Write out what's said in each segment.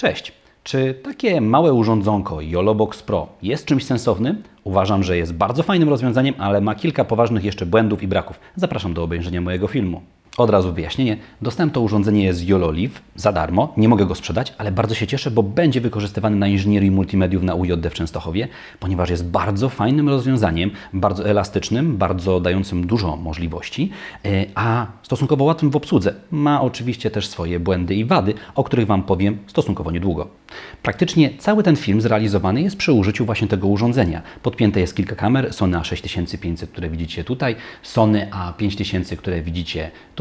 Cześć! Czy takie małe urządzonko Yolobox Pro jest czymś sensownym? Uważam, że jest bardzo fajnym rozwiązaniem, ale ma kilka poważnych jeszcze błędów i braków. Zapraszam do obejrzenia mojego filmu. Od razu wyjaśnienie. Dostałem to urządzenie z YoloLive za darmo. Nie mogę go sprzedać, ale bardzo się cieszę, bo będzie wykorzystywany na inżynierii multimediów na UJD w Częstochowie, ponieważ jest bardzo fajnym rozwiązaniem, bardzo elastycznym, bardzo dającym dużo możliwości, e, a stosunkowo łatwym w obsłudze. Ma oczywiście też swoje błędy i wady, o których Wam powiem stosunkowo niedługo. Praktycznie cały ten film zrealizowany jest przy użyciu właśnie tego urządzenia. Podpięte jest kilka kamer, Sony A6500, które widzicie tutaj, Sony A5000, które widzicie tutaj,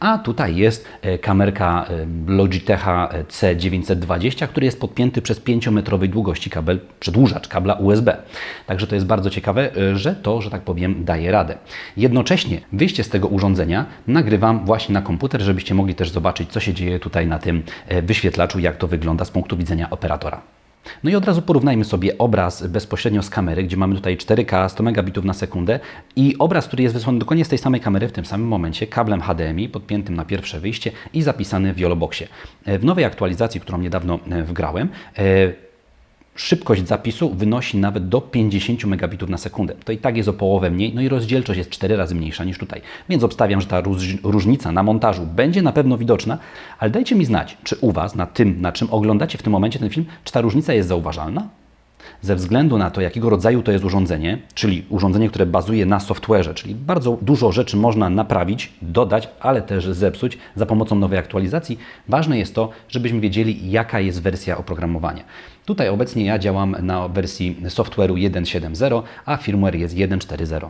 a tutaj jest e, kamerka e, Logitecha C920, który jest podpięty przez 5-metrowej długości kabel, przedłużacz kabla USB. Także to jest bardzo ciekawe, e, że to, że tak powiem, daje radę. Jednocześnie wyjście z tego urządzenia nagrywam właśnie na komputer, żebyście mogli też zobaczyć, co się dzieje tutaj na tym e, wyświetlaczu, jak to wygląda z punktu widzenia operatora. No i od razu porównajmy sobie obraz bezpośrednio z kamery, gdzie mamy tutaj 4K 100 megabitów na sekundę i obraz, który jest wysłany dokładnie z tej samej kamery w tym samym momencie kablem HDMI podpiętym na pierwsze wyjście i zapisany w Yoloboxie. E, W nowej aktualizacji, którą niedawno e, wgrałem, e, Szybkość zapisu wynosi nawet do 50 megabitów na sekundę. To i tak jest o połowę mniej, no i rozdzielczość jest 4 razy mniejsza niż tutaj. Więc obstawiam, że ta róż- różnica na montażu będzie na pewno widoczna, ale dajcie mi znać, czy u Was, na tym, na czym oglądacie w tym momencie ten film, czy ta różnica jest zauważalna? Ze względu na to, jakiego rodzaju to jest urządzenie, czyli urządzenie, które bazuje na software'ze, czyli bardzo dużo rzeczy można naprawić, dodać, ale też zepsuć za pomocą nowej aktualizacji, ważne jest to, żebyśmy wiedzieli, jaka jest wersja oprogramowania. Tutaj obecnie ja działam na wersji software'u 1.7.0, a firmware jest 1.4.0.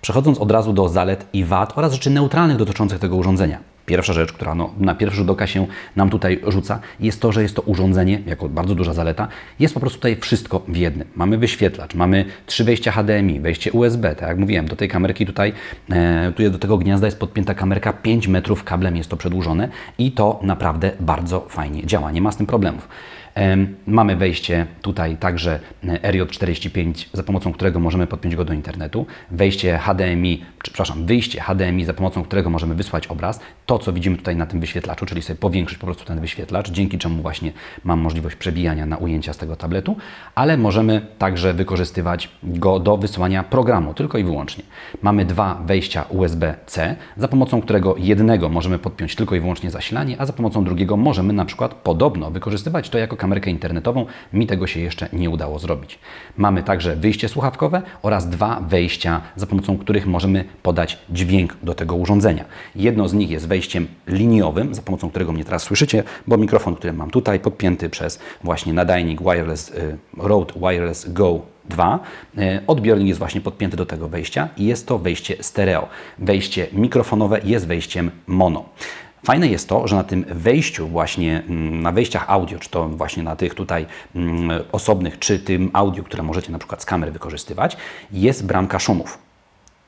Przechodząc od razu do zalet i wad oraz rzeczy neutralnych dotyczących tego urządzenia. Pierwsza rzecz, która no, na pierwszy rzut oka się nam tutaj rzuca, jest to, że jest to urządzenie, jako bardzo duża zaleta, jest po prostu tutaj wszystko w jednym. Mamy wyświetlacz, mamy trzy wejścia HDMI, wejście USB, tak jak mówiłem, do tej kamerki tutaj, e, tu jest do tego gniazda jest podpięta kamerka, 5 metrów kablem jest to przedłużone i to naprawdę bardzo fajnie działa, nie ma z tym problemów. Mamy wejście tutaj także e, RJ45, za pomocą którego możemy podpiąć go do internetu. Wejście HDMI, czy, przepraszam, wyjście HDMI, za pomocą którego możemy wysłać obraz. To, co widzimy tutaj na tym wyświetlaczu, czyli sobie powiększyć po prostu ten wyświetlacz, dzięki czemu właśnie mam możliwość przebijania na ujęcia z tego tabletu, ale możemy także wykorzystywać go do wysłania programu, tylko i wyłącznie. Mamy dwa wejścia USB-C, za pomocą którego jednego możemy podpiąć tylko i wyłącznie zasilanie, a za pomocą drugiego możemy na przykład podobno wykorzystywać to jako kamerkę internetową. Mi tego się jeszcze nie udało zrobić. Mamy także wyjście słuchawkowe oraz dwa wejścia, za pomocą których możemy podać dźwięk do tego urządzenia. Jedno z nich jest wejściem liniowym, za pomocą którego mnie teraz słyszycie, bo mikrofon, który mam tutaj, podpięty przez właśnie nadajnik Wireless y, Rode Wireless Go 2. E, Odbiornik jest właśnie podpięty do tego wejścia i jest to wejście stereo. Wejście mikrofonowe jest wejściem mono. Fajne jest to, że na tym wejściu właśnie, mm, na wejściach audio, czy to właśnie na tych tutaj mm, osobnych, czy tym audio, które możecie na przykład z kamery wykorzystywać, jest bramka szumów.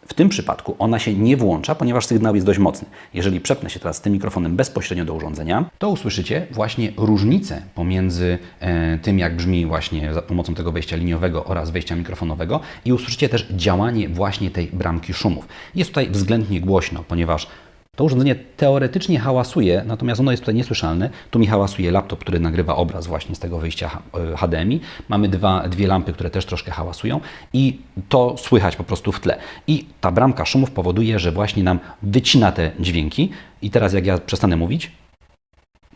W tym przypadku ona się nie włącza, ponieważ sygnał jest dość mocny. Jeżeli przepnę się teraz tym mikrofonem bezpośrednio do urządzenia, to usłyszycie właśnie różnicę pomiędzy e, tym, jak brzmi właśnie za pomocą tego wejścia liniowego oraz wejścia mikrofonowego i usłyszycie też działanie właśnie tej bramki szumów. Jest tutaj względnie głośno, ponieważ to urządzenie teoretycznie hałasuje, natomiast ono jest tutaj niesłyszalne. Tu mi hałasuje laptop, który nagrywa obraz właśnie z tego wyjścia e, HDMI. Mamy dwa, dwie lampy, które też troszkę hałasują i to słychać po prostu w tle. I ta bramka szumów powoduje, że właśnie nam wycina te dźwięki. I teraz jak ja przestanę mówić,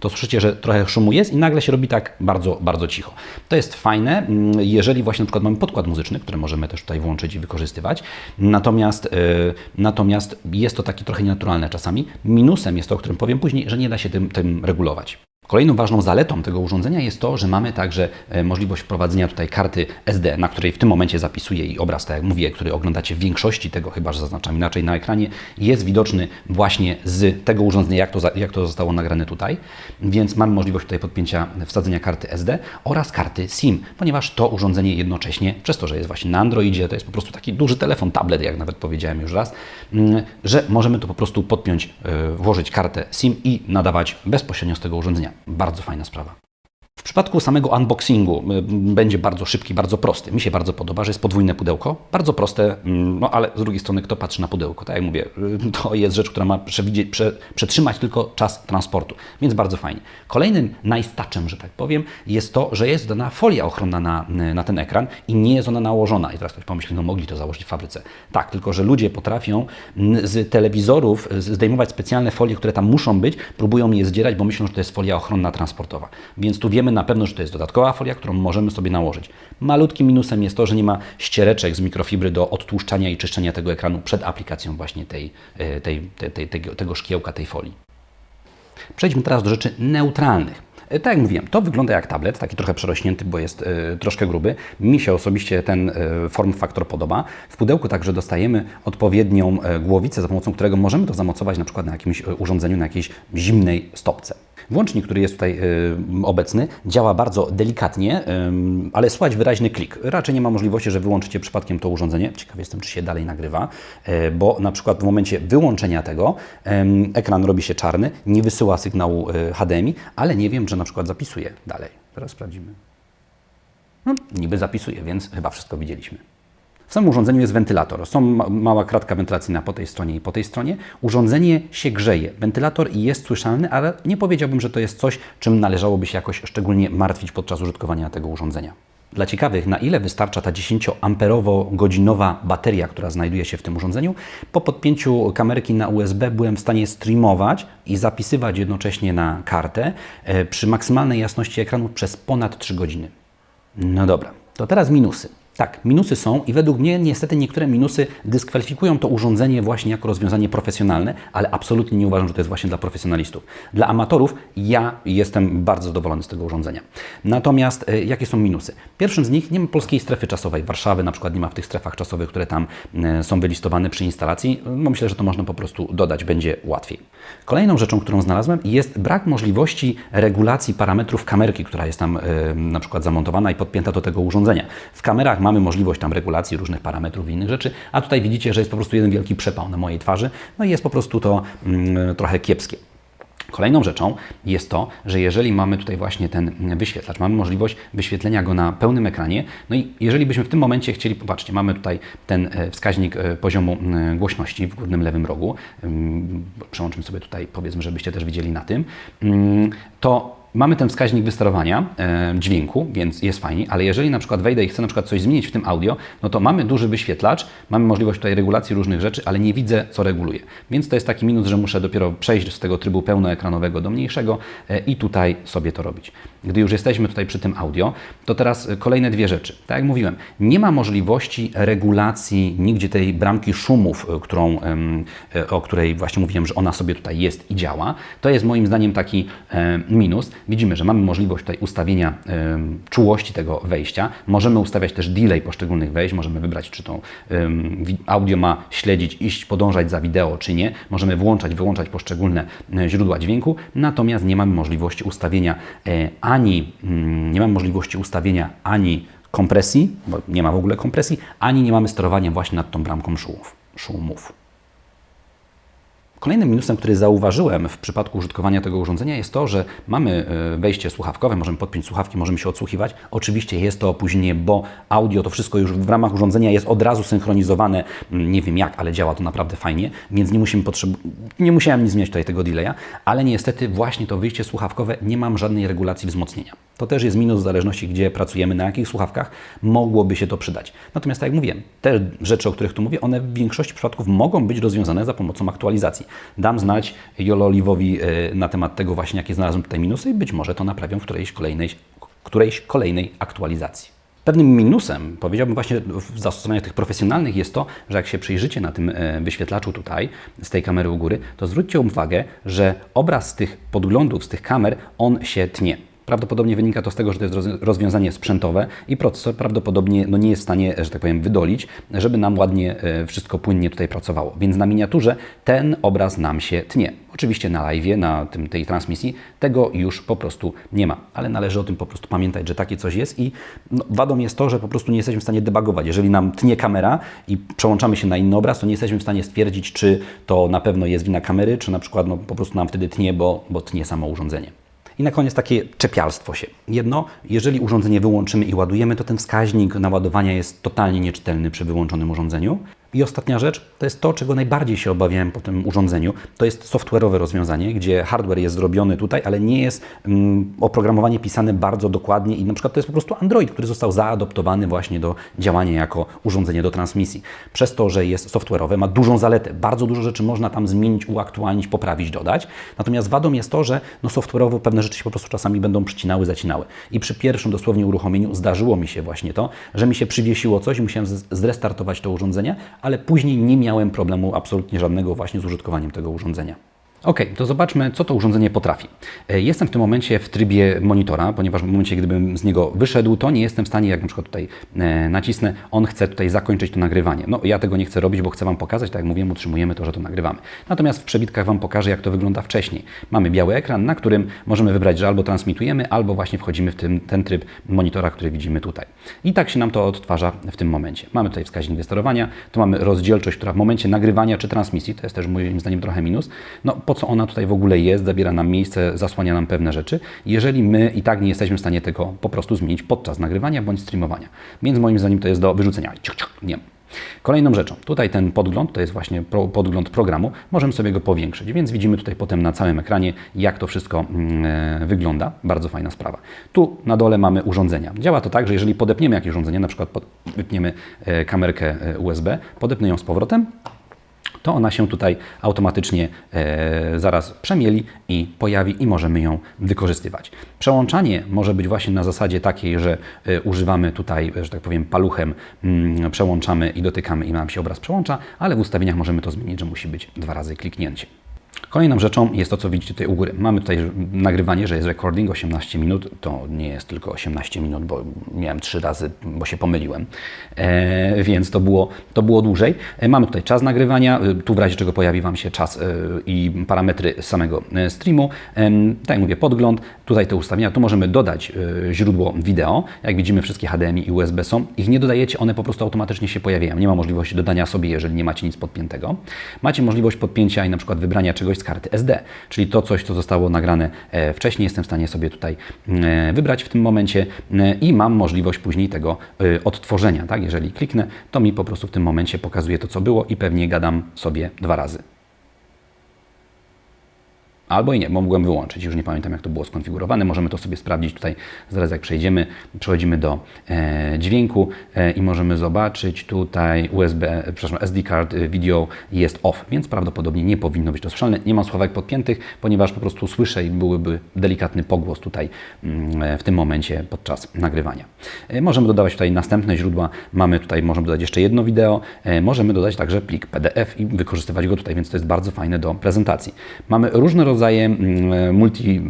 to słyszycie, że trochę szumu jest i nagle się robi tak bardzo, bardzo cicho. To jest fajne, mm, jeżeli właśnie na przykład mamy podkład muzyczny, który możemy też tutaj włączyć i wykorzystywać. Natomiast, yy, natomiast jest to takie trochę nienaturalne czasami. Minusem jest to, o którym powiem później, że nie da się tym, tym regulować. Kolejną ważną zaletą tego urządzenia jest to, że mamy także e, możliwość wprowadzenia tutaj karty SD, na której w tym momencie zapisuję i obraz, tak jak mówię, który oglądacie w większości tego, chyba że zaznaczam inaczej na ekranie, jest widoczny właśnie z tego urządzenia, jak to, jak to zostało nagrane tutaj. Więc mamy możliwość tutaj podpięcia, wsadzenia karty SD oraz karty SIM, ponieważ to urządzenie jednocześnie, przez to, że jest właśnie na Androidzie, to jest po prostu taki duży telefon, tablet, jak nawet powiedziałem już raz, mm, że możemy tu po prostu podpiąć, e, włożyć kartę SIM i nadawać bezpośrednio z tego urządzenia. Bardzo fajna sprawa. W przypadku samego unboxingu y, będzie bardzo szybki, bardzo prosty. Mi się bardzo podoba, że jest podwójne pudełko. Bardzo proste, mm, no ale z drugiej strony kto patrzy na pudełko? Tak jak mówię, y, to jest rzecz, która ma przetrzymać tylko czas transportu, więc bardzo fajnie. Kolejnym najstaczem, że tak powiem, jest to, że jest dana folia ochronna na, na ten ekran i nie jest ona nałożona. I teraz ktoś pomyśli, no mogli to założyć w fabryce. Tak, tylko że ludzie potrafią mm, z telewizorów zdejmować specjalne folie, które tam muszą być, próbują je zdzierać, bo myślą, że to jest folia ochronna transportowa. Więc tu wiemy na pewno, że to jest dodatkowa folia, którą możemy sobie nałożyć. Malutkim minusem jest to, że nie ma ściereczek z mikrofibry do odtłuszczania i czyszczenia tego ekranu przed aplikacją właśnie tej, e, tej, tej, tej tego szkiełka, tej folii. Przejdźmy teraz do rzeczy neutralnych. E, tak jak mówiłem, to wygląda jak tablet, taki trochę przerośnięty, bo jest y, troszkę gruby. Mi się osobiście ten y, form factor podoba. W pudełku także dostajemy odpowiednią y, głowicę, za pomocą którego możemy to zamocować na przykład na jakimś urządzeniu, na jakiejś zimnej stopce. Włącznik, który jest tutaj y, obecny, działa bardzo delikatnie, y, ale słychać wyraźny klik. Raczej nie ma możliwości, że wyłączycie przypadkiem to urządzenie. Ciekaw jestem, czy się dalej nagrywa, y, bo na przykład w momencie wyłączenia tego ekran robi się czarny, nie wysyła sygnału HDMI, ale nie wiem, że na przykład zapisuje dalej. Teraz sprawdzimy. No, niby zapisuje, więc chyba wszystko widzieliśmy. W samym urządzeniu jest wentylator. Są mała kratka wentylacyjna po tej stronie i po tej stronie. Urządzenie się grzeje. Wentylator jest słyszalny, ale nie powiedziałbym, że to jest coś, czym należałoby się jakoś szczególnie martwić podczas użytkowania tego urządzenia. Dla ciekawych, na ile wystarcza ta 10-amperowo-godzinowa bateria, która znajduje się w tym urządzeniu, po podpięciu kamerki na USB byłem w stanie streamować i zapisywać jednocześnie na kartę e, przy maksymalnej jasności ekranu przez ponad 3 godziny. No dobra, to teraz minusy. Tak, minusy są i według mnie niestety niektóre minusy dyskwalifikują to urządzenie właśnie jako rozwiązanie profesjonalne, ale absolutnie nie uważam, że to jest właśnie dla profesjonalistów. Dla amatorów ja jestem bardzo zadowolony z tego urządzenia. Natomiast y, jakie są minusy? Pierwszym z nich nie ma polskiej strefy czasowej. Warszawy na przykład nie ma w tych strefach czasowych, które tam y, są wylistowane przy instalacji. No myślę, że to można po prostu dodać, będzie łatwiej. Kolejną rzeczą, którą znalazłem jest brak możliwości regulacji parametrów kamerki, która jest tam y, na przykład zamontowana i podpięta do tego urządzenia. W kamerach mamy możliwość tam regulacji różnych parametrów i innych rzeczy, a tutaj widzicie, że jest po prostu jeden wielki przepał na mojej twarzy, no i jest po prostu to mm, trochę kiepskie. Kolejną rzeczą jest to, że jeżeli mamy tutaj właśnie ten wyświetlacz, mamy możliwość wyświetlenia go na pełnym ekranie, no i jeżeli byśmy w tym momencie chcieli, popatrzcie, mamy tutaj ten e, wskaźnik e, poziomu głośności w górnym lewym rogu, przełączmy sobie tutaj, powiedzmy, żebyście też widzieli na tym, to Mamy ten wskaźnik wysterowania e, dźwięku, więc jest fajnie, ale jeżeli na przykład wejdę i chcę na przykład coś zmienić w tym audio, no to mamy duży wyświetlacz, mamy możliwość tutaj regulacji różnych rzeczy, ale nie widzę, co reguluje. Więc to jest taki minus, że muszę dopiero przejść z tego trybu pełnoekranowego do mniejszego e, i tutaj sobie to robić. Gdy już jesteśmy tutaj przy tym audio, to teraz e, kolejne dwie rzeczy. Tak jak mówiłem, nie ma możliwości regulacji nigdzie tej bramki szumów, e, którą, e, o której właśnie mówiłem, że ona sobie tutaj jest i działa. To jest moim zdaniem taki minus widzimy, że mamy możliwość tutaj ustawienia czułości tego wejścia. Możemy ustawiać też delay poszczególnych wejść, możemy wybrać, czy to audio ma śledzić, iść, podążać za wideo, czy nie. Możemy włączać, wyłączać poszczególne y, źródła dźwięku, natomiast nie mamy możliwości ustawienia y, ani, mm, nie mamy możliwości ustawienia ani kompresji, bo nie ma w ogóle kompresji, ani nie mamy sterowania właśnie nad tą bramką szumów. szumów. Kolejnym minusem, który zauważyłem w przypadku użytkowania tego urządzenia jest to, że mamy e, wejście słuchawkowe, możemy podpiąć słuchawki, możemy się odsłuchiwać. Oczywiście jest to opóźnienie, bo audio to wszystko już w ramach urządzenia jest od razu synchronizowane, mm, nie wiem jak, ale działa to naprawdę fajnie, więc nie, musimy potrzeb- nie musiałem nic zmieniać tutaj tego delaya, ale niestety właśnie to wyjście słuchawkowe nie mam żadnej regulacji wzmocnienia. To też jest minus w zależności, gdzie pracujemy, na jakich słuchawkach mogłoby się to przydać. Natomiast tak jak mówiłem, te rzeczy, o których tu mówię, one w większości przypadków mogą być rozwiązane za pomocą aktualizacji. Dam znać Jolo Oliwowi e, na temat tego właśnie, jakie znalazłem tutaj minusy i być może to naprawią w którejś kolejnej, którejś kolejnej aktualizacji. Pewnym minusem, powiedziałbym właśnie w zastosowaniach tych profesjonalnych jest to, że jak się przyjrzycie na tym e, wyświetlaczu tutaj, z tej kamery u góry, to zwróćcie uwagę, że obraz z tych podglądów, z tych kamer, on się tnie. Prawdopodobnie wynika to z tego, że to jest rozwiązanie sprzętowe i procesor prawdopodobnie no, nie jest w stanie, że tak powiem, wydolić, żeby nam ładnie e, wszystko płynnie tutaj pracowało. Więc na miniaturze ten obraz nam się tnie. Oczywiście na live, na tym, tej transmisji tego już po prostu nie ma, ale należy o tym po prostu pamiętać, że takie coś jest i no, wadą jest to, że po prostu nie jesteśmy w stanie debagować. Jeżeli nam tnie kamera i przełączamy się na inny obraz, to nie jesteśmy w stanie stwierdzić, czy to na pewno jest wina kamery, czy na przykład no, po prostu nam wtedy tnie, bo, bo tnie samo urządzenie. I na koniec takie czepialstwo się. Jedno, jeżeli urządzenie wyłączymy i ładujemy, to ten wskaźnik naładowania jest totalnie nieczytelny przy wyłączonym urządzeniu. I ostatnia rzecz, to jest to, czego najbardziej się obawiałem po tym urządzeniu. To jest software'owe rozwiązanie, gdzie hardware jest zrobiony tutaj, ale nie jest mm, oprogramowanie pisane bardzo dokładnie i na przykład to jest po prostu Android, który został zaadoptowany właśnie do działania jako urządzenie do transmisji. Przez to, że jest software'owe, ma dużą zaletę. Bardzo dużo rzeczy można tam zmienić, uaktualnić, poprawić, dodać. Natomiast wadą jest to, że no software'owo pewne rzeczy się po prostu czasami będą przycinały, zacinały. I przy pierwszym dosłownie uruchomieniu zdarzyło mi się właśnie to, że mi się przywiesiło coś i musiałem zrestartować to urządzenie, ale później nie miałem problemu absolutnie żadnego właśnie z użytkowaniem tego urządzenia. Ok, to zobaczmy, co to urządzenie potrafi. E, Jestem w tym momencie w trybie monitora, ponieważ w momencie, gdybym z niego wyszedł, to nie jestem w stanie, jak na przykład tutaj e, nacisnę, on chce tutaj zakończyć to nagrywanie. No, ja tego nie chcę robić, bo chcę Wam pokazać, tak jak mówiłem, utrzymujemy to, że to nagrywamy. Natomiast w przebitkach Wam pokażę, jak to wygląda wcześniej. Mamy biały ekran, na którym możemy wybrać, że albo transmitujemy, albo właśnie wchodzimy w tym, ten tryb monitora, który widzimy tutaj. I tak się nam to odtwarza w tym momencie. Mamy tutaj wskaźnik wysterowania, tu mamy rozdzielczość, która w momencie nagrywania czy transmisji, to jest też moim zdaniem trochę minus, no co ona tutaj w ogóle jest, zabiera nam miejsce, zasłania nam pewne rzeczy, jeżeli my i tak nie jesteśmy w stanie tego po prostu zmienić podczas nagrywania bądź streamowania. Więc moim zdaniem to jest do wyrzucenia. Nie. Kolejną rzeczą, tutaj ten podgląd, to jest właśnie pro, podgląd programu, możemy sobie go powiększyć, więc widzimy tutaj potem na całym ekranie, jak to wszystko e, wygląda. Bardzo fajna sprawa. Tu na dole mamy urządzenia. Działa to tak, że jeżeli podepniemy jakieś urządzenie, na przykład pod, wypniemy e, kamerkę e, USB, podepnę ją z powrotem, to ona się tutaj automatycznie e, zaraz przemieli i pojawi i możemy ją wykorzystywać. Przełączanie może być właśnie na zasadzie takiej, że e, używamy tutaj, że tak powiem, paluchem, mm, przełączamy i dotykamy i nam się obraz przełącza, ale w ustawieniach możemy to zmienić, że musi być dwa razy kliknięcie. Kolejną rzeczą jest to, co widzicie tutaj u góry. Mamy tutaj nagrywanie, że jest recording 18 minut. To nie jest tylko 18 minut, bo miałem trzy razy, bo się pomyliłem, e, więc to było, to było dłużej. E, mamy tutaj czas nagrywania, e, tu w razie czego pojawi Wam się czas e, i parametry samego e, streamu. E, tak jak mówię, podgląd, tutaj te ustawienia, tu możemy dodać e, źródło wideo. Jak widzimy, wszystkie HDMI i USB są. Ich nie dodajecie, one po prostu automatycznie się pojawiają. Nie ma możliwości dodania sobie, jeżeli nie macie nic podpiętego. Macie możliwość podpięcia i na przykład wybrania czegoś z karty SD, czyli to coś, co zostało nagrane e, wcześniej, jestem w stanie sobie tutaj e, wybrać w tym momencie e, i mam możliwość później tego odtworzenia. Tak? Jeżeli kliknę, to mi po prostu w tym momencie pokazuje to, co było i pewnie gadam sobie dwa razy. Albo i nie, bo mogłem wyłączyć, już nie pamiętam jak to było skonfigurowane. Możemy to sobie sprawdzić tutaj, zaraz jak przejdziemy, przechodzimy do e, dźwięku e, i możemy zobaczyć tutaj USB, e, przepraszam, SD card e, video jest off, więc prawdopodobnie nie powinno być to słyszalne. Nie mam słuchawek podpiętych, ponieważ po prostu słyszę i byłyby delikatny pogłos tutaj mm, e, w tym momencie podczas nagrywania. E, możemy dodawać tutaj następne źródła, mamy tutaj, możemy dodać jeszcze jedno wideo, e, możemy dodać także plik PDF i wykorzystywać go tutaj, więc to jest bardzo fajne do prezentacji. Mamy różne rodzaje mm, multi,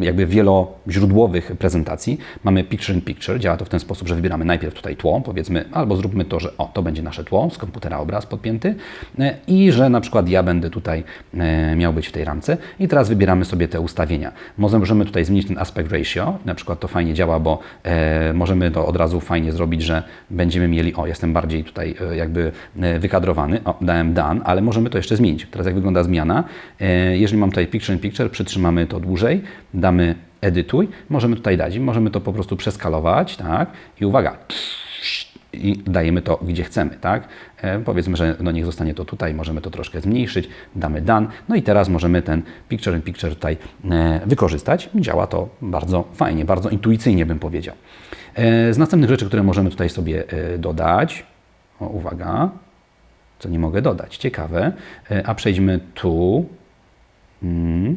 jakby wieloźródłowych prezentacji. Mamy picture in picture, działa to w ten sposób, że wybieramy najpierw tutaj tło, powiedzmy, albo zróbmy to, że o, to będzie nasze tło, z komputera obraz podpięty e, i że na przykład ja będę tutaj e, miał być w tej ramce i teraz wybieramy sobie te ustawienia. Możemy tutaj zmienić ten aspect ratio, na przykład to fajnie działa, bo e, możemy to od razu fajnie zrobić, że będziemy mieli, o, jestem bardziej tutaj jakby wykadrowany, o, dałem done, ale możemy to jeszcze zmienić. Teraz jak wygląda zmiana, jeżeli mam tutaj picture in picture, przytrzymamy to dłużej, damy edytuj, możemy tutaj dać, możemy to po prostu przeskalować, tak, i uwaga, i dajemy to, gdzie chcemy, tak? E, powiedzmy, że no niech zostanie to tutaj, możemy to troszkę zmniejszyć, damy done, no i teraz możemy ten picture in picture tutaj e, wykorzystać. Działa to bardzo fajnie, bardzo intuicyjnie bym powiedział. E, z następnych rzeczy, które możemy tutaj sobie e, dodać, o, uwaga, co nie mogę dodać, ciekawe, e, a przejdźmy tu. Mm.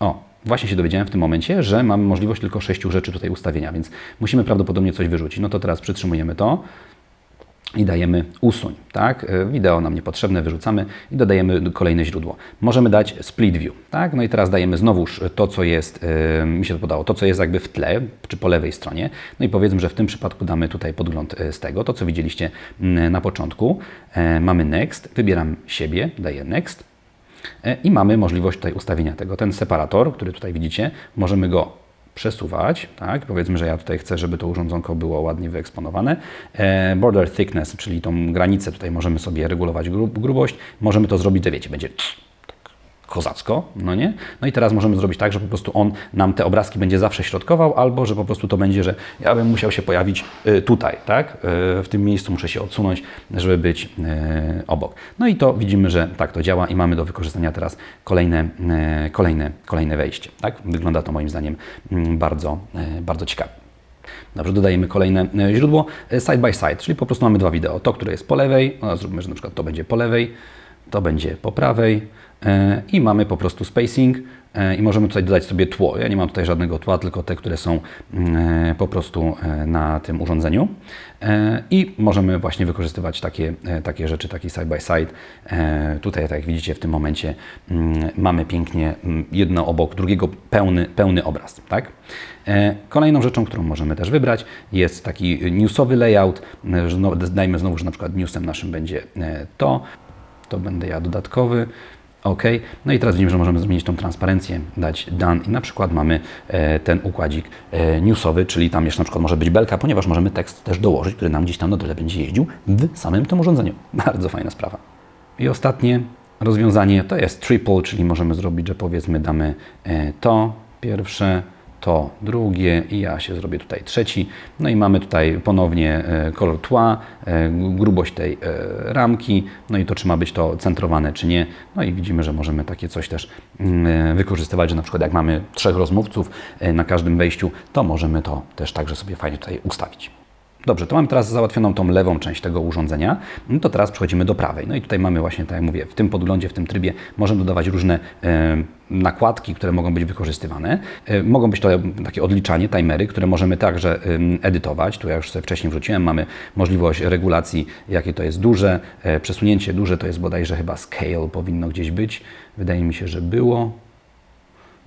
O, właśnie się dowiedziałem w tym momencie, że mamy możliwość tylko sześciu rzeczy tutaj ustawienia, więc musimy prawdopodobnie coś wyrzucić. No to teraz przytrzymujemy to i dajemy usuń, tak? E, Wideo nam niepotrzebne, wyrzucamy i dodajemy kolejne źródło. Możemy dać split view, tak? No i teraz dajemy znowuż to, co jest, e, mi się to podało, to, co jest jakby w tle, czy po lewej stronie. No i powiedzmy, że w tym przypadku damy tutaj podgląd e, z tego, to co widzieliście na początku. E, Mamy next, wybieram siebie, daję next. E, I mamy możliwość tutaj ustawienia tego. Ten separator, który tutaj widzicie, możemy go przesuwać, tak? Powiedzmy, że ja tutaj chcę, żeby to urządzonko było ładnie wyeksponowane. E, border thickness, czyli tą granicę tutaj możemy sobie regulować gru- grubość. Możemy to zrobić, że wiecie, będzie kozacko, no nie? No i teraz możemy zrobić tak, że po prostu on nam te obrazki będzie zawsze środkował, albo że po prostu to będzie, że ja bym musiał się pojawić y, tutaj, tak? Y, W tym miejscu muszę się odsunąć, żeby być y, obok. No i to widzimy, że tak to działa i mamy do wykorzystania teraz kolejne, kolejne, kolejne wejście, tak? Wygląda to moim zdaniem mm, bardzo, bardzo ciekawie. Dobrze, dodajemy kolejne źródło side by side, czyli po prostu mamy dwa wideo. To, które jest po lewej, no, zróbmy, że na przykład to będzie po lewej, to będzie po prawej i mamy po prostu spacing e, i możemy tutaj dodać sobie tło. Ja nie mam tutaj żadnego tła, tylko te, które są mm, e, po prostu e, na tym urządzeniu. E, I możemy właśnie wykorzystywać takie, e, takie rzeczy, taki side by side. E, Tutaj, tak jak widzicie, w tym momencie mm, mamy pięknie mm, jedno obok drugiego pełny, pełny obraz. Tak? E, Kolejną rzeczą, którą możemy też wybrać jest taki newsowy layout. E, Dajmy znowu, że na przykład newsem naszym będzie e, to. To będę ja dodatkowy. OK. No i teraz widzimy, że możemy zmienić tą transparencję, dać done i na przykład mamy e, ten układzik e, newsowy, czyli tam jeszcze na przykład może być belka, ponieważ możemy tekst też dołożyć, który nam gdzieś tam na dole będzie jeździł w samym tym urządzeniu. Bardzo fajna sprawa. I ostatnie rozwiązanie to jest triple, czyli możemy zrobić, że powiedzmy damy e, to pierwsze, to drugie i ja się zrobię tutaj trzeci. No i mamy tutaj ponownie e, kolor tła, e, grubość tej e, ramki, no i to czy ma być to centrowane czy nie. No i widzimy, że możemy takie coś też mm, wykorzystywać, że na przykład jak mamy trzech rozmówców na każdym wejściu, to możemy to też także sobie fajnie tutaj ustawić. Dobrze, to mamy teraz załatwioną tą lewą część tego urządzenia. No to teraz przechodzimy do prawej. No i tutaj mamy właśnie, tak jak mówię, w tym podglądzie, w tym trybie możemy dodawać różne nakładki, które mogą być wykorzystywane. E, mogą być to takie odliczanie, timery, które możemy także edytować. Tu ja już sobie wcześniej wrzuciłem. Mamy możliwość regulacji, jakie to jest duże. E, przesunięcie duże to jest bodajże chyba scale powinno gdzieś być. Wydaje mi się, że było.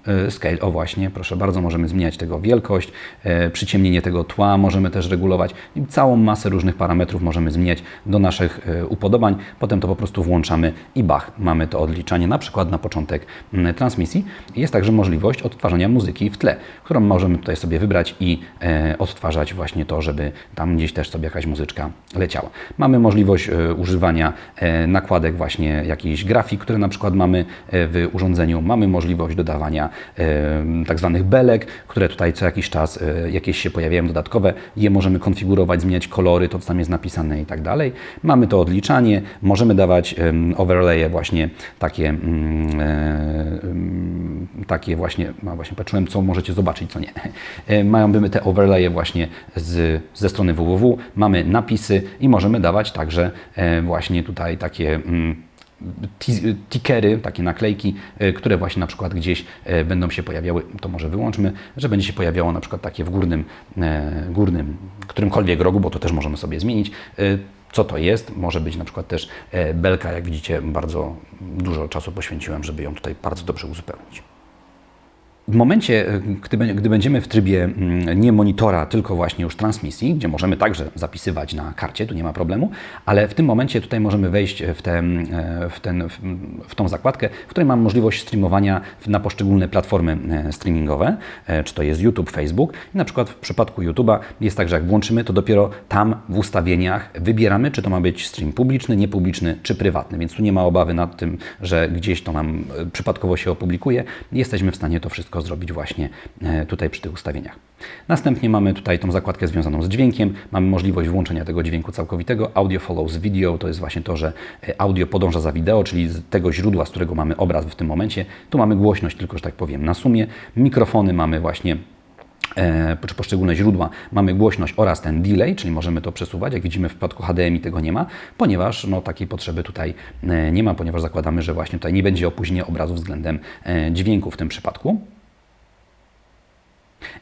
E, Scale, o właśnie, proszę bardzo, możemy zmieniać tego wielkość, e, przyciemnienie tego tła możemy też regulować i całą masę różnych parametrów możemy zmieniać do naszych e, upodobań. Potem to po prostu włączamy i bach, mamy to odliczanie na przykład na początek transmisji. Jest także możliwość odtwarzania muzyki w tle, którą możemy tutaj sobie wybrać i odtwarzać właśnie to, żeby tam gdzieś też sobie jakaś muzyczka leciała. Mamy możliwość używania nakładek właśnie jakichś grafik, które na przykład mamy w urządzeniu. Mamy możliwość dodawania tak zwanych belek, które tutaj co jakiś czas e, jakieś się pojawiają dodatkowe. Je możemy konfigurować, zmieniać kolory, to co tam jest napisane i tak dalej. Mamy to odliczanie, możemy dawać overlaye właśnie takie, mm, e, mm, takie właśnie, no właśnie patrzyłem co możecie zobaczyć, co nie. E, Mamy te overlaye właśnie z, ze strony www, mamy napisy i możemy dawać także właśnie tutaj takie mm, tickery, takie naklejki, e, które właśnie na przykład gdzieś e, będą się pojawiały, to może wyłączmy, że będzie się pojawiało na przykład takie w górnym, e, górnym, którymkolwiek rogu, bo to też możemy sobie zmienić. Co to jest? Może być na przykład też e, belka, jak widzicie, bardzo dużo czasu poświęciłem, żeby ją tutaj bardzo dobrze uzupełnić. W momencie, e, gdy, gdy będziemy w trybie mm, nie monitora, tylko właśnie już transmisji, gdzie możemy także zapisywać na karcie, tu nie ma problemu, ale w tym momencie tutaj możemy wejść w, tę, e, w, ten, w, tą zakładkę, w której mam możliwość streamowania na poszczególne platformy e, streamingowe, e, czy to jest YouTube, Facebook. I na przykład w przypadku YouTube'a jest tak, że jak włączymy, to dopiero tam w ustawieniach wybieramy, czy to ma być stream publiczny, niepubliczny, czy prywatny, więc tu nie ma obawy nad tym, że gdzieś to nam przypadkowo się opublikuje. Jesteśmy w stanie to wszystko zrobić właśnie e, tutaj przy tych ustawieniach. Następnie mamy tutaj tą zakładkę związaną z dźwiękiem. Mamy możliwość włączenia tego dźwięku całkowitego. Audio follows video to jest właśnie to, że e, audio podąża za wideo, czyli z tego źródła, z którego mamy obraz w tym momencie. Tu mamy głośność tylko, że tak powiem, na sumie. Mikrofony mamy właśnie e, czy poszczególne źródła, mamy głośność oraz ten delay, czyli możemy to przesuwać. Jak widzimy w przypadku HDMI tego nie ma, ponieważ no, takiej potrzeby tutaj nie ma, ponieważ zakładamy, że właśnie tutaj nie będzie opóźnienia obrazu względem dźwięku w tym przypadku.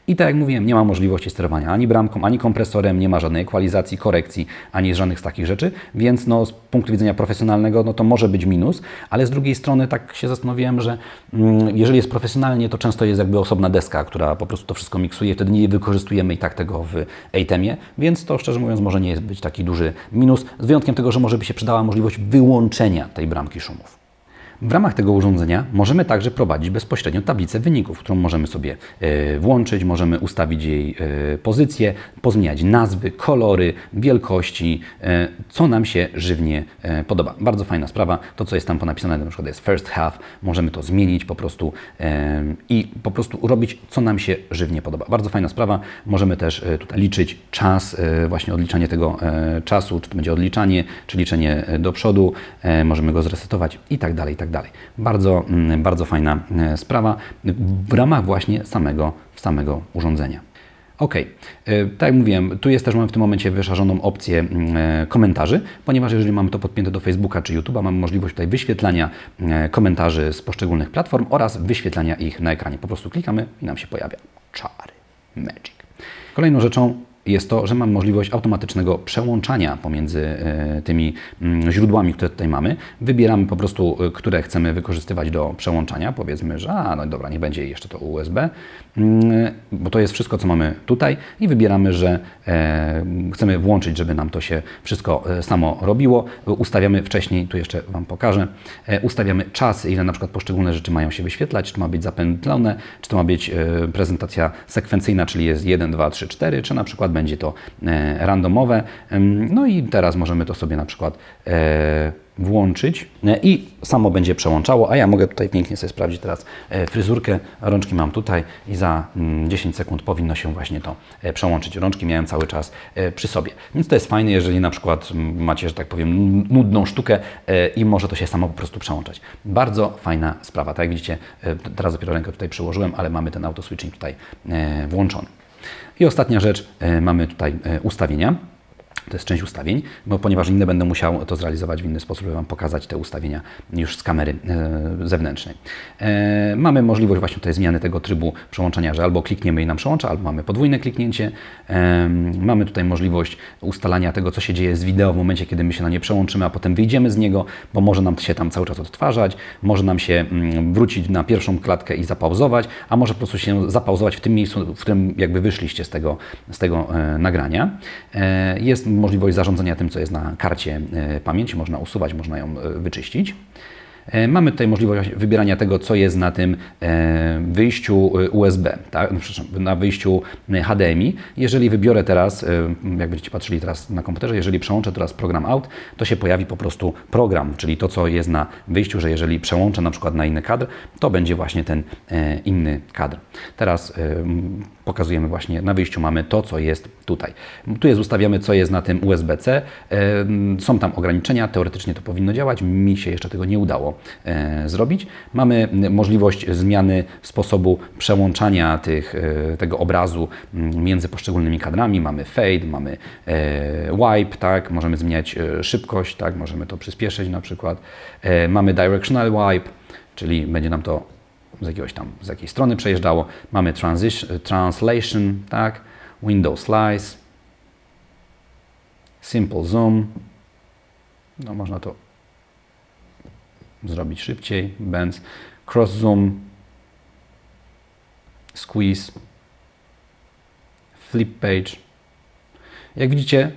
I tak jak mówiłem, nie ma możliwości sterowania ani bramką, ani kompresorem, nie ma żadnej ekwalizacji, korekcji, ani żadnych z takich rzeczy, więc no, z punktu widzenia profesjonalnego no, to może być minus, ale z drugiej strony tak się zastanowiłem, że mm, jeżeli jest profesjonalnie, to często jest jakby osobna deska, która po prostu to wszystko miksuje, wtedy nie wykorzystujemy i tak tego w ATEMie, więc to szczerze mówiąc może nie jest być taki duży minus, z wyjątkiem tego, że może by się przydała możliwość wyłączenia tej bramki szumów. W ramach tego urządzenia możemy także prowadzić bezpośrednio tablicę wyników, którą możemy sobie e, włączyć, możemy ustawić jej e, pozycję, pozmieniać nazwy, kolory, wielkości, e, co nam się żywnie podoba. Bardzo fajna sprawa. To, co jest tam ponapisane, na przykład jest first half, możemy to zmienić po prostu i po prostu robić, co nam się żywnie podoba. Bardzo fajna sprawa. Możemy też tutaj liczyć czas, właśnie odliczanie tego czasu, czy to będzie odliczanie, czy liczenie do przodu, możemy go zresetować i tak dalej, i tak dalej. Bardzo, mm, bardzo fajna e, sprawa w ramach właśnie samego, samego urządzenia. Ok, e, tak jak mówiłem, tu jest też mamy w tym momencie wyszarzoną opcję mm, e, komentarzy, ponieważ jeżeli mamy to podpięte do Facebooka czy YouTube'a, mamy możliwość tutaj wyświetlania komentarzy z poszczególnych platform oraz wyświetlania ich na ekranie. Po prostu klikamy i nam się pojawia czary, magic. Kolejną rzeczą jest to, że mam możliwość automatycznego przełączania pomiędzy e, tymi mm, źródłami, które tutaj mamy. Wybieramy po prostu, e, które chcemy wykorzystywać do przełączania. Powiedzmy, że a, no dobra, nie będzie jeszcze to USB, mm, bo to jest wszystko, co mamy tutaj i wybieramy, że e, chcemy włączyć, żeby nam to się wszystko samo robiło. Ustawiamy wcześniej, tu jeszcze Wam pokażę, ustawiamy czas, ile na przykład poszczególne rzeczy mają się wyświetlać, czy to ma być zapętlone, czy to ma być prezentacja sekwencyjna, czyli jest 1, 2, 3, 4, czy na przykład będzie to e, randomowe. No i teraz możemy to sobie na przykład e, włączyć e, i samo będzie przełączało, a ja mogę tutaj pięknie sobie sprawdzić teraz fryzurkę. Rączki mam tutaj i za mm, 10 sekund powinno się właśnie to przełączyć. Rączki miałem cały czas przy sobie. Więc to jest fajne, jeżeli na przykład mm, macie, że tak powiem, nudną sztukę i może to się samo po prostu przełączać. Bardzo fajna sprawa. Tak jak widzicie, teraz dopiero rękę tutaj przyłożyłem, ale mamy ten auto switching tutaj włączony. I ostatnia rzecz, e, mamy tutaj e, ustawienia. To jest część ustawień, bo ponieważ inne będę musiał to zrealizować w inny sposób, żeby Wam pokazać te ustawienia już z kamery e, zewnętrznej. E, mamy możliwość właśnie tutaj zmiany tego trybu przełączania, że albo klikniemy i nam przełącza, albo mamy podwójne kliknięcie. E, mamy tutaj możliwość ustalania tego, co się dzieje z wideo w momencie, kiedy my się na nie przełączymy, a potem wyjdziemy z niego, bo może nam się tam cały czas odtwarzać, może nam się mm, wrócić na pierwszą klatkę i zapauzować, a może po prostu się zapauzować w tym miejscu, w którym jakby wyszliście z tego, z tego nagrania. Jest możliwość zarządzania tym, co jest na karcie e, pamięci, można usuwać, można ją e, wyczyścić. E, Mamy tutaj możliwość wybierania tego, co jest na tym wyjściu USB, tak? No, na wyjściu HDMI. Jeżeli wybiorę teraz, jak będziecie patrzyli teraz na komputerze, jeżeli przełączę teraz program out, to się pojawi po prostu program, czyli to, co jest na wyjściu, że jeżeli przełączę na przykład na inny kadr, to będzie właśnie ten inny kadr. Teraz pokazujemy właśnie na wyjściu mamy to, co jest tutaj. Tu jest ustawiamy, co jest na tym USB-C. E, Są tam ograniczenia, teoretycznie to powinno działać. Mi się jeszcze tego nie udało e, zrobić. Mamy możliwość zmiany sposobu przełączania tych, e, tego obrazu m, między poszczególnymi kadrami. Mamy fade, mamy wipe, tak? możemy zmieniać szybkość, tak? możemy to przyspieszyć na przykład. Mamy directional wipe, czyli będzie nam to z jakiegoś tam, z jakiej strony przejeżdżało. Mamy translation, tak? Window slice, simple zoom. No można to zrobić szybciej. Benz, cross zoom, squeeze, flip page. Jak widzicie,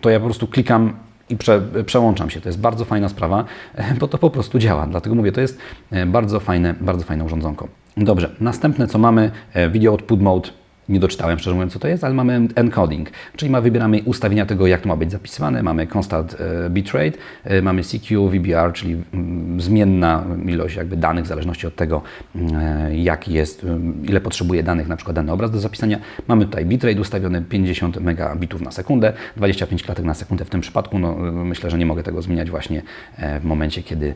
to ja po prostu klikam i prze, przełączam się. To jest bardzo fajna sprawa, bo to po prostu działa. Dlatego mówię, to jest e, bardzo fajne, bardzo fajne urządzonko. Dobrze, następne co mamy, e, Video Output Mode. Nie doczytałem, szczerze mówiąc, co to jest, ale mamy encoding, czyli ma, wybieramy ustawienia tego, jak to ma być zapisywane. Mamy constant e, bitrate, e, mamy CQ, VBR, czyli mm, zmienna ilość jakby danych w zależności od tego, e, jak jest, mm, ile potrzebuje danych, na przykład dany obraz do zapisania. Mamy tutaj bitrate ustawiony 50 megabitów na sekundę, 25 klatek na sekundę w tym przypadku. No, myślę, że nie mogę tego zmieniać właśnie w momencie, kiedy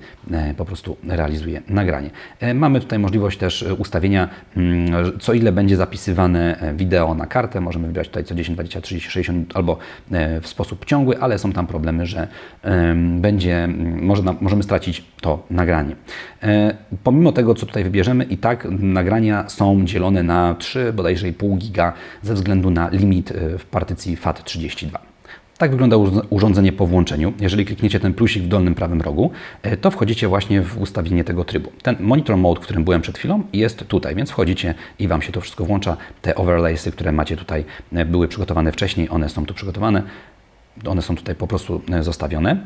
po prostu realizuję nagranie. Mamy tutaj możliwość też ustawienia, mm, co ile będzie zapisywane wideo na kartę. Możemy wybrać tutaj co 10, 20, 30, 60 minut albo e, w sposób ciągły, ale są tam problemy, że będzie, możemy stracić to nagranie. E, Pomimo tego, co tutaj wybierzemy, i tak nagrania są dzielone na 3, bodajże pół giga ze względu na limit e, w partycji FAT32. Tak wygląda urz- urządzenie po włączeniu. Jeżeli klikniecie ten plusik w dolnym prawym rogu, e, to wchodzicie właśnie w ustawienie tego trybu. Ten monitor mode, w którym byłem przed chwilą, jest tutaj, więc wchodzicie i Wam się to wszystko włącza. Te overlaysy, które macie tutaj, e, były przygotowane wcześniej, one są tu przygotowane. One są tutaj po prostu e, zostawione.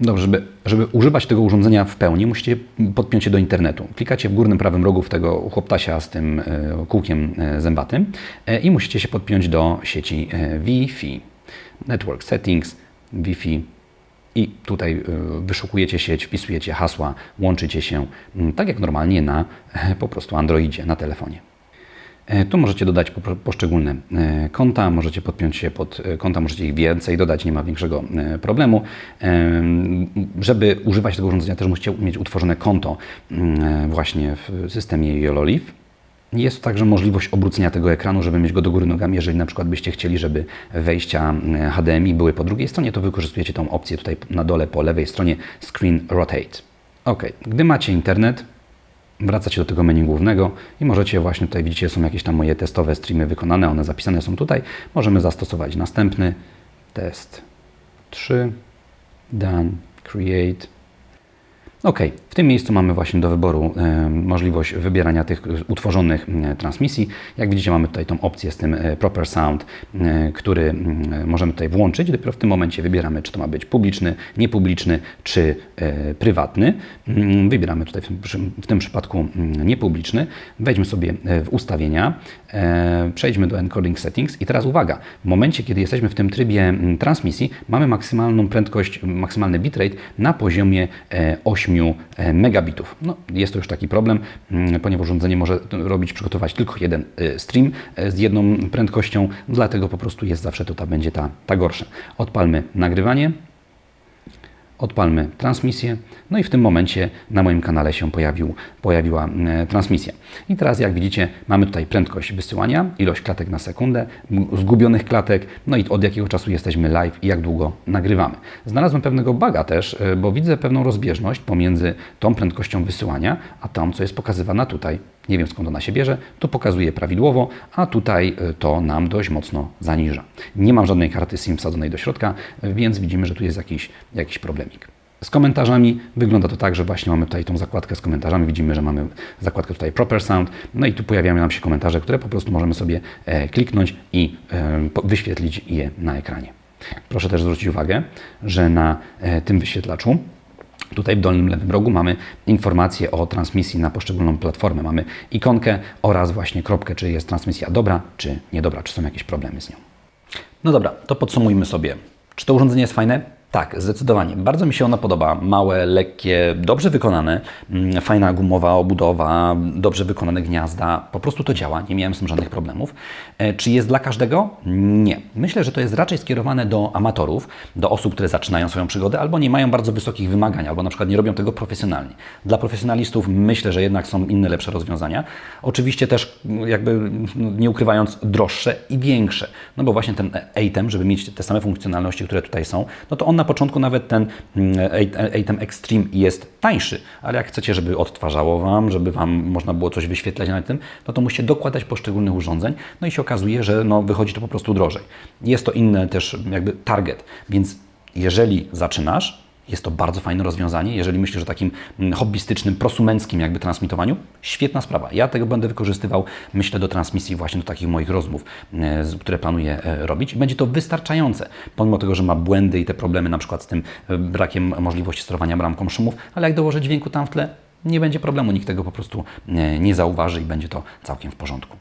Dobrze, żeby, żeby używać tego urządzenia w pełni, musicie podpiąć się do internetu. Klikacie w górnym prawym rogu w tego chłoptasia z tym kółkiem zębatym i musicie się podpiąć do sieci Wi-Fi. Network Settings, Wi-Fi i tutaj e, wyszukujecie sieć, wpisujecie hasła, łączycie się mm, tak jak normalnie na po prostu Androidzie, na telefonie. E, Tu możecie dodać po- poszczególne e, konta, możecie podpiąć się pod e, konta, możecie ich więcej dodać, nie ma większego problemu. Żeby używać tego urządzenia też musicie mieć utworzone konto mm, właśnie w systemie YOLOLIV. Jest także możliwość obrócenia tego ekranu, żeby mieć go do góry nogami. Jeżeli na przykład byście chcieli, żeby wejścia e, HDMI były po drugiej stronie, to wykorzystujecie tą opcję tutaj na dole po lewej stronie Screen Rotate. Ok, gdy macie internet, wracacie do tego menu głównego i możecie właśnie tutaj widzicie, są jakieś tam moje testowe streamy wykonane, one zapisane są tutaj. Możemy zastosować następny test 3, done, create. Ok, w tym miejscu mamy właśnie do wyboru e, możliwość wybierania tych utworzonych e, transmisji. Jak widzicie, mamy tutaj tą opcję z tym e, proper sound, e, który mm, możemy tutaj włączyć. Dopiero w tym momencie wybieramy, czy to ma być publiczny, niepubliczny, czy e, prywatny. Mm, Wybieramy tutaj w tym, w tym przypadku mm, niepubliczny. Wejdźmy sobie e, w ustawienia, e, przejdźmy do encoding settings i teraz uwaga, w momencie, kiedy jesteśmy w tym trybie mm, transmisji, mamy maksymalną prędkość, maksymalny bitrate na poziomie e, 8 e, megabitów. No, jest to już taki problem, mm, ponieważ urządzenie może robić, przygotować tylko jeden e, stream e, z jedną prędkością, dlatego po prostu jest zawsze to ta będzie ta, ta gorsza. Odpalmy nagrywanie. Odpalmy transmisję. No i w tym momencie na moim kanale się pojawił, pojawiła e, transmisja. I teraz jak widzicie mamy tutaj prędkość wysyłania, ilość klatek na sekundę, zgubionych klatek, no i od jakiego czasu jesteśmy live i jak długo nagrywamy. Znalazłem pewnego baga też, e, bo widzę pewną rozbieżność pomiędzy tą prędkością wysyłania, a tą, co jest pokazywana tutaj. Nie wiem skąd ona się bierze, tu pokazuje prawidłowo, a tutaj e, to nam dość mocno zaniża. Nie mam żadnej karty SIM wsadzonej do środka, e, więc widzimy, że tu jest jakiś, jakiś problemik. Z komentarzami wygląda to tak, że właśnie mamy tutaj tą zakładkę z komentarzami. Widzimy, że mamy zakładkę tutaj Proper Sound. No i tu pojawiają nam się komentarze, które po prostu możemy sobie e, kliknąć i wyświetlić je na ekranie. Proszę też zwrócić uwagę, że na tym wyświetlaczu Tutaj w dolnym lewym rogu mamy informację o transmisji na poszczególną platformę. Mamy ikonkę oraz właśnie kropkę, czy jest transmisja dobra, czy niedobra, czy są jakieś problemy z nią. No dobra, to podsumujmy sobie. Czy to urządzenie jest fajne? Tak, zdecydowanie. Bardzo mi się ono podoba. Małe, lekkie, dobrze wykonane, mm, fajna gumowa obudowa, dobrze wykonane gniazda. Po prostu to działa, nie miałem z tym żadnych problemów. E, Czy jest dla każdego? Nie. Myślę, że to jest raczej skierowane do amatorów, do osób, które zaczynają swoją przygodę albo nie mają bardzo wysokich wymagań, albo na przykład nie robią tego profesjonalnie. Dla profesjonalistów myślę, że jednak są inne, lepsze rozwiązania. Oczywiście też mm, jakby no, nie ukrywając droższe i większe. No bo właśnie ten ATEM, żeby mieć te same funkcjonalności, które tutaj są, no to on na początku nawet ten mm, ATEM Extreme jest tańszy, ale jak chcecie, żeby odtwarzało Wam, żeby Wam można było coś wyświetlać na tym, no to musicie dokładać poszczególnych urządzeń, no i się okazuje, że no, wychodzi to po prostu drożej. Jest to inny też jakby target, więc jeżeli zaczynasz, jest to bardzo fajne rozwiązanie. Jeżeli myślisz o takim mm, hobbystycznym, prosumenckim jakby transmitowaniu, świetna sprawa. Ja tego będę wykorzystywał, myślę, do transmisji właśnie do takich moich rozmów, z- które planuję e, robić. Będzie to wystarczające, pomimo tego, że ma błędy i te problemy na przykład z tym e, brakiem możliwości sterowania bramką szumów, ale jak dołożę dźwięku tam w tle, nie będzie problemu, nikt tego po prostu e, nie zauważy i będzie to całkiem w porządku.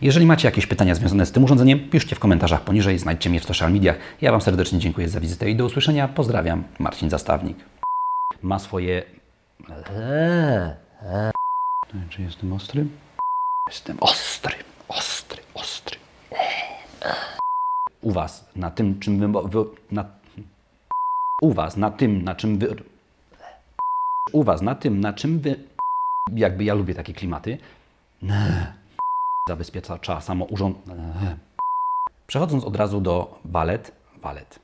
Jeżeli macie jakieś pytania związane z tym urządzeniem, piszcie w komentarzach poniżej, znajdźcie mnie w social mediach. Ja Wam serdecznie dziękuję za wizytę i do usłyszenia. Pozdrawiam, Marcin Zastawnik. Ma swoje... Czy jestem ostry? Jestem ostry, ostry, ostry. U Was, na tym, czym wy... wy na... U Was, na tym, na czym wy... U Was, na tym, na czym wy... Jakby ja lubię takie klimaty zabezpieczacza samourząd... Przechodząc od razu do walet, walet.